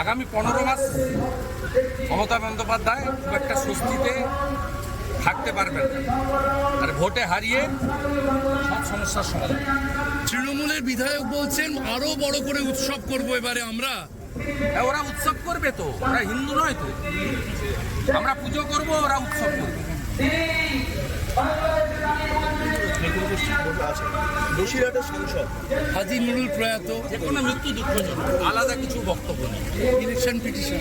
আগামী পনেরো মাস মমতা বন্দ্যোপাধ্যায় খুব একটা স্বস্তিতে থাকতে পারবেন আর ভোটে হারিয়ে সব সমস্যার সমাধান। তৃণমূলের বিধায়ক বলছেন আরও বড় করে উৎসব করব এবারে আমরা। হ্যাঁ, ওরা উৎসব করবে তো ওরা হিন্দু নয় তো। আমরা পুজো করব ওরা উৎসব করবে। বসিরহাটের সাংসদ। হাজি নুরুল প্রয়াত যে কোনো মৃত্যু দুঃখজনক আলাদা কিছু বক্তব্য নেই। Election petition.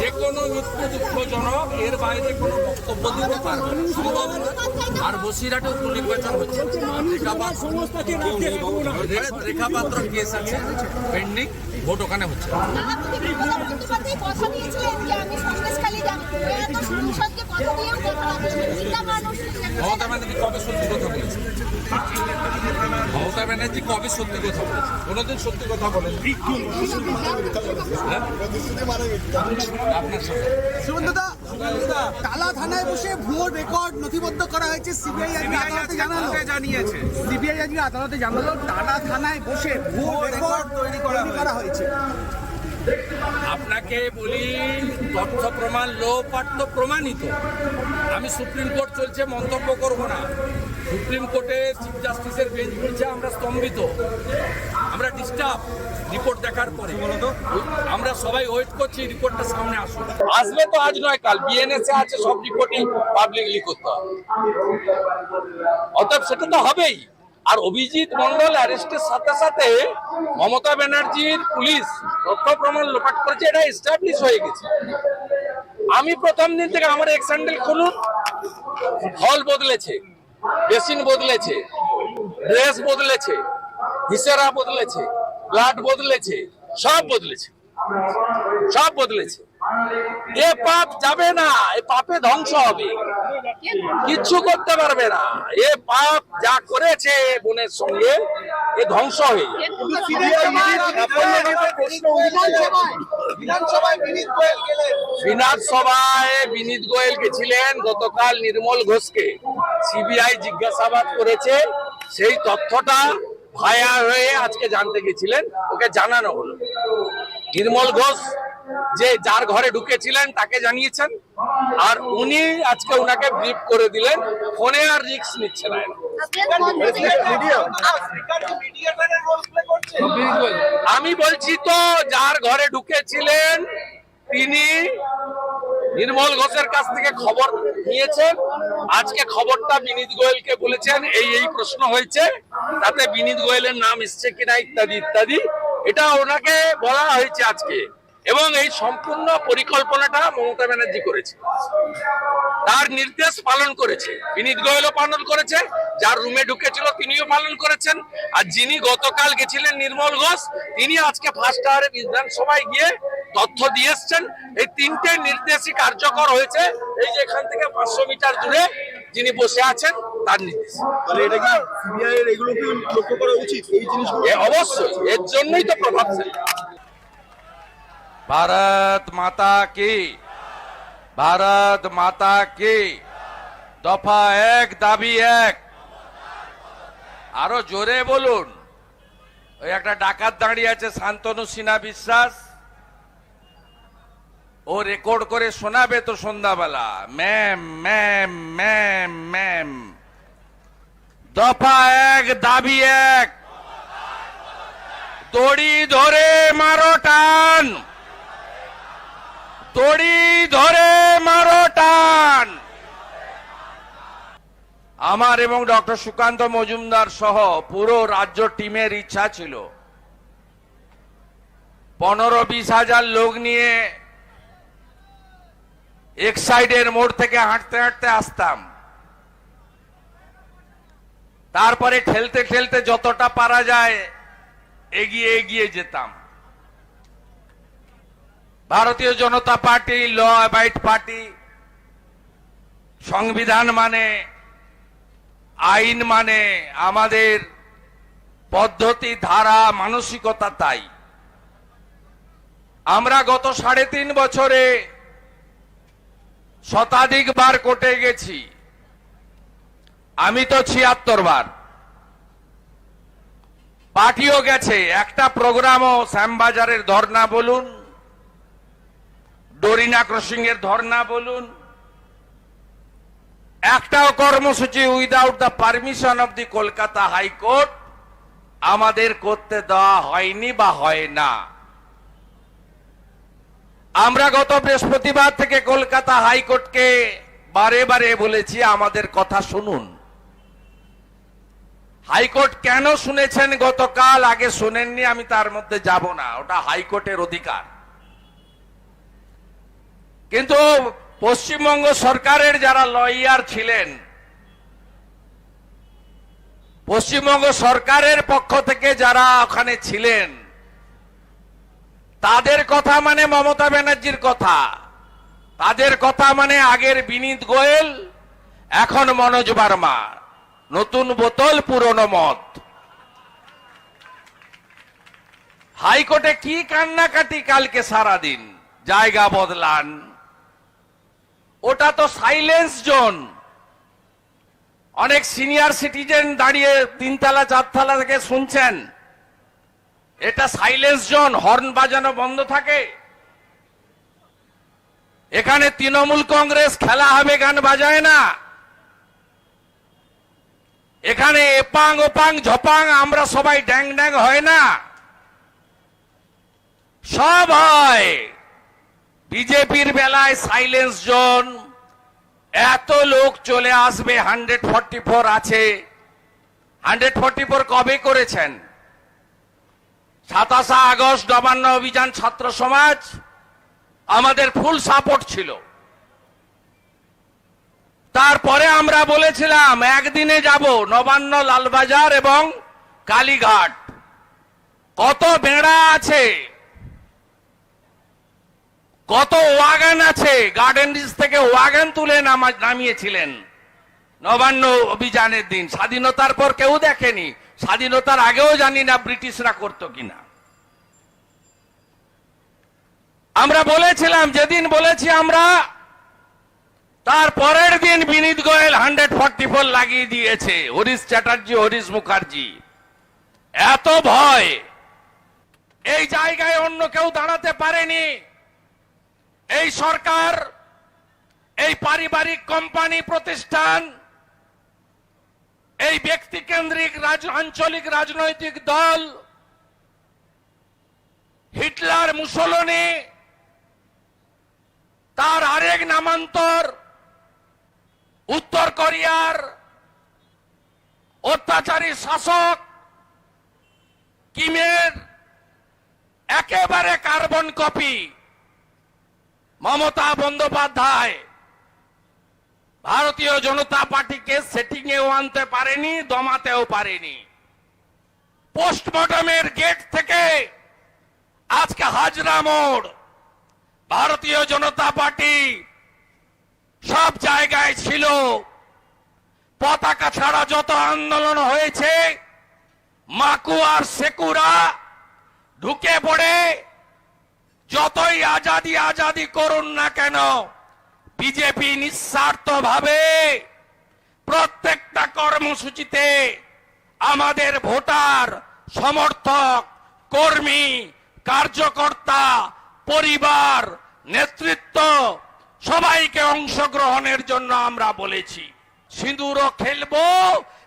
যে কোনো মৃত্যু দুঃখজনক এর বাইরে কোনো বক্তব্য দিতে পারবে না। সম্ভব না। আর বসিরহাটে উপনির্বাচন হচ্ছে। রেখাপাত্র কেস আছে পেন্ডিং ভোট ওখানে হচ্ছে। মমতা ব্যানার্জি কবে সত্যি কথা বলেছে? মমতা ব্যানার্জি কবে সত্যি কথা বলেছে? কোনোদিন সত্যি কথা বলেন। টালা থানায় বসে ভুয়ো রেকর্ড নথিবদ্ধ করা হয়েছে সিবিআই আদালতে জানালো। জানিয়েছে। সিবিআই আদালতে জানালো টালা থানায় বসে ভুয়ো রেকর্ড তৈরি করা হয়েছে। আপনাকে বলি তথ্য প্রমাণ লোপাট্য প্রমাণিত। আমি সুপ্রিম কোর্ট চলছে মন্তব্য করব না। সুপ্রিম কোর্টে চিফ জাস্টিসের বেঞ্চ বলছে আমরা স্তম্ভিত। আমরা ডিস্টার্ব রিপোর্ট দেখার পরে। আমরা সবাই ওয়েট করছি রিপোর্টটা সামনে আসুন আসবে তো আজ নয় কাল। বিএনএসএ আছে সব রিপোর্টই পাবলিকলি করতে হবে। অতএব সেটা তো হবেই। অভিজিৎ মন্ডল অ্যারেস্টের সাথে সাথে মমতা ব্যানার্জির পুলিশ তথ্য প্রমাণ লোপাট করেছে, এটা এস্টাবলিশ হয়ে গেছে। আমি প্রথম দিন থেকে আমার এক স্যান্ডেল খুলুন হল বদলেছে, বেসিন বদলেছে ড্রেস বদলেছে, হিসেরা বদলেছে, ব্লাড বদলেছে, সব বদলেছে সব বদলেছে। এ পাপ যাবে না এ পাপে ধ্বংস হবে। কিচ্ছু করতে পারবে না। এ পাপ যা করেছে বোনের সঙ্গে এ ধ্বংস হয়ে বিধানসভায় বিনীত গোয়েল গেছিলেন গতকাল নির্মল ঘোষকে। সিবিআই জিজ্ঞাসাবাদ করেছে সেই তথ্যটা ভায়া হয়ে আজকে জানতে গেছিলেন ওকে জানানো হলো। নির্মল ঘোষ যে যার ঘরে ঢুকেছিলেন তাকে জানিয়েছেন। আর উনি আজকে উনাকে ব্রিফ করে দিলেন, ফোনে আর রিস্ক নিচ্ছে না আমি বলছি তো, যার ঘরে ঢুকেছিলেন, তিনি নির্মল ঘোষের কাছ থেকে খবর নিয়েছেন। আজকে খবরটা বিনীত গোয়েলকে বলেছেন, এই এই প্রশ্ন হয়েছে, তাতে বিনীত গোয়েলের নাম এসছে কিনা ইত্যাদি ইত্যাদি। এটা ওনাকে বলা হয়েছে আজকে। এবং এই সম্পূর্ণ পরিকল্পনাটা মমতা ব্যানার্জি করেছে। তার নির্দেশ পালন করেছে। বিনীত গোয়েলও পালন করেছে। যার রুমে ঢুকেছিল তিনিও পালন করেছেন। আর যিনি গতকাল গেছিলেন নির্মল ঘোষ তিনি আজকে ফার্স্ট আওয়ারে বিধানসভায় গিয়ে তথ্য দিয়ে এসছেন। এই তিনটে নির্দেশই কার্যকর হয়েছে। এই যে এখান থেকে পাঁচশো মিটার দূরে যিনি বসে আছেন তার নির্দেশ। অবশ্যই। এর জন্যই তো প্রভাবশালী ভারত মাতা কি? ভারত মাতা কি? দফা এক, দাবি এক। আরও জোরে বলুন। ওই একটা ডাকাত দাঁড়িয়ে আছে, শান্তনু সিনহা বিশ্বাস। ও রেকর্ড করে শোনাবে তো সন্ধ্যাবেলা। Ma'am ma'am ma'am ma'am. দফা এক, দাবি এক। দড়ি ধরে মারো টান। দড়ি ধরে মারো টান। আমার এবং ডক্টর সুকান্ত মজুমদার সহ পুরো রাজ্য টিমের ইচ্ছা ছিল। পনেরো বিশ হাজার লোক নিয়ে এক সাইডের মোড় থেকে হাঁটতে হাঁটতে আসতাম। তারপরে ঠেলতে ঠেলতে যতটা পারা যায় এগিয়ে এগিয়ে যেতাম। Bharatiya Janata Party, law abide party, সংবিধান মানে আইন মানে আমাদের পদ্ধতি, ধারা, মানসিকতা তাই। আমরা গত সাড়ে তিন বছরে শতাধিক বার কোর্টে গেছি। আমি তো ছিয়াত্তর বার। পার্টিও গেছে। একটা প্রোগ্রামও শ্যামবাজারের ধর্না বলুন ডোরিনা ক্রসিং এর ধর্না বলুন। একটাও কর্মসূচি without the permission of the Kolkata high court আমাদের করতে দেওয়া হয়নি বা হয় না। আমরা গত বৃহস্পতিবার থেকে কলকাতা হাইকোর্টকে বারে বারে বলেছি, আমাদের কথা শুনুন। হাইকোর্ট কেন শুনেছেন গতকাল? আগে শুনেননি, আমি তার মধ্যে যাব না। ওটা হাইকোর্টের অধিকার। কিন্তু পশ্চিমবঙ্গ সরকারের যারা লয়ার ছিলেন, পশ্চিমবঙ্গ সরকারের পক্ষ থেকে যারা ওখানে ছিলেন, তাদের কথা মানে মমতা ব্যানার্জির কথা, তাদের কথা মানে আগের বিনীত গোয়েল, এখন মনোজ বার্মা, নতুন বোতল, পুরনো মত হাইকোর্টে কি কান্নাকাটি কালকে সারাদিন? জায়গা বদলান। ওটা তো সাইলেন্স জোন অনেক সিনিয়র সিটিজেন দাঁড়িয়ে তিনতলা, চারতলা থেকে শুনছেন। এটা সাইলেন্স জোন হর্ন বাজানো বন্ধ থাকে। এখানে তৃণমূল কংগ্রেস খেলা হবে, গান বাজায় না। এখানে এপাং ওপাং, ঝপাং, আমরা সবাই ড্যাং ড্যাং হয় না। সব হয়। বিজেপির বেলায় সাইলেন্স জোন এত লোক চলে আসবে হান্ড্রেড ফর্টি ফোর আছে। হান্ড্রেড ফর্টি ফোর কবে করেছেন? সাতাশা আগস্ট নবান্ন অভিযান ছাত্র সমাজ, আমাদের ফুল সাপোর্ট ছিল। তারপরে আমরা বলেছিলাম, একদিনে যাব নবান্ন লালবাজার এবং কালীঘাট। কত বেড়া আছে? কত ওয়াগান আছে গার্ডেন রিজ থেকে ওয়াগান তুলে নামা- নামিয়েছিলেন। নবান্ন অভিযানের দিন। স্বাধীনতার পর কেউ দেখেনি। স্বাধীনতার আগেও জানি না ব্রিটিশরা করতো কিনা। আমরা বলেছিলাম, যেদিন বলেছি আমরা, তার পরের দিন Vineet Goel hundred forty four লাগিয়ে দিয়েছে। হরিশ চ্যাটার্জি, হরিশ মুখার্জি। এত ভয়। এই জায়গায় অন্য কেউ দাঁড়াতে পারেনি। এই সরকার, এই পারিবারিক কোম্পানি প্রতিষ্ঠান, এই ব্যক্তি কেন্দ্রিক আঞ্চলিক রাজনৈতিক দল, হিটলার মুসলনি, তার আরেক নামান্তর উত্তর কোরিয়ার অত্যাচারী শাসক কিমের একেবারে কার্বন কপি। মমতা বন্দ্যোপাধ্যায়, ভারতীয় জনতা পার্টিকে সেটিং এও আনতে পারেনি, দমাতেও পারেনি। পোস্টমর্টমের গেট থেকে আজকে হাজরা মোড়, ভারতীয় জনতা পার্টি সব জায়গায় ছিল। পতাকা ছাড়া যত আন্দোলন হয়েছে, মাকু আর সেকুরা ঢুকে পড়ে। যতই আজাদি আজাদি করুন না কেন, বিজেপি নিঃস্বার্থ ভাবে প্রত্যেকটা কর্মসূচিতে আমাদের ভোটার, সমর্থক, কর্মী, কার্যকর্তা, পরিবার, নেতৃত্ব সবাইকে অংশগ্রহণের জন্য আমরা বলেছি, সিঁদুরও খেলব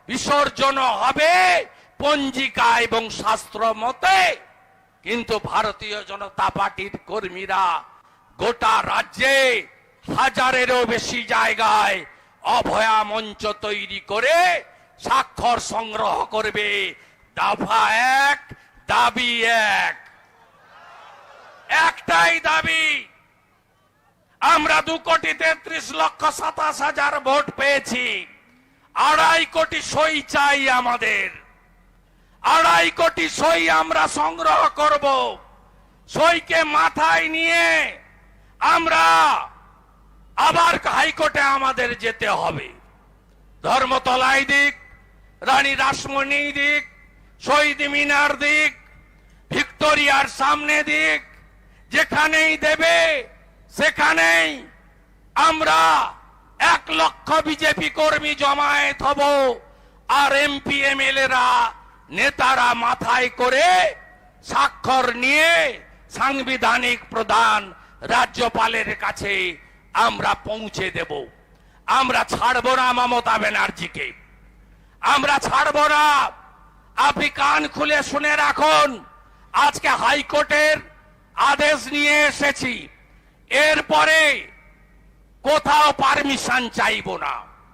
বিসর্জন হবে, পঞ্জিকা এবং শাস্ত্র মতে কিন্তু ভারতীয় জনতা পার্টির কর্মীরা গোটা রাজ্যে হাজারেরও বেশি জায়গায় অভয়া মঞ্চ তৈরি করে স্বাক্ষর সংগ্রহ করবে। দাফা এক, দাবি এক। একটাই দাবি, আমরা দু কোটি তেত্রিশ লক্ষ সাতাশ হাজার ভোট পেয়েছি। আড়াই কোটি সই চাই আমাদের। আড়াই কোটি সই আমরা সংগ্রহ করব। সইকে মাথায় নিয়ে আমরা আবার হাইকোর্টে আমাদের যেতে হবে। ধর্মতলায় দিক, রানী রাসমণি দিক, শহীদ মিনার দিক, ভিক্টোরিয়ার সামনে দিক, যেখানেই দেবে সেখানেই আমরা এক লক্ষ বিজেপি কর্মী জমায়েত হব। আর এমপি, এমএলএরা নেতারা মাথায় করে স্বাক্ষর নিয়ে সাংবিধানিক প্রধান রাজ্যপালের কাছে আমরা পৌঁছে দেব। আমরা ছাড়ব না মমতা ব্যানার্জিকে। আমরা ছাড়ব না। আপনি কান খুলে শুনে রাখুন, আজকে হাইকোর্টের আদেশ নিয়ে এসেছি। এরপরে কোথাও পারমিশন চাইব না।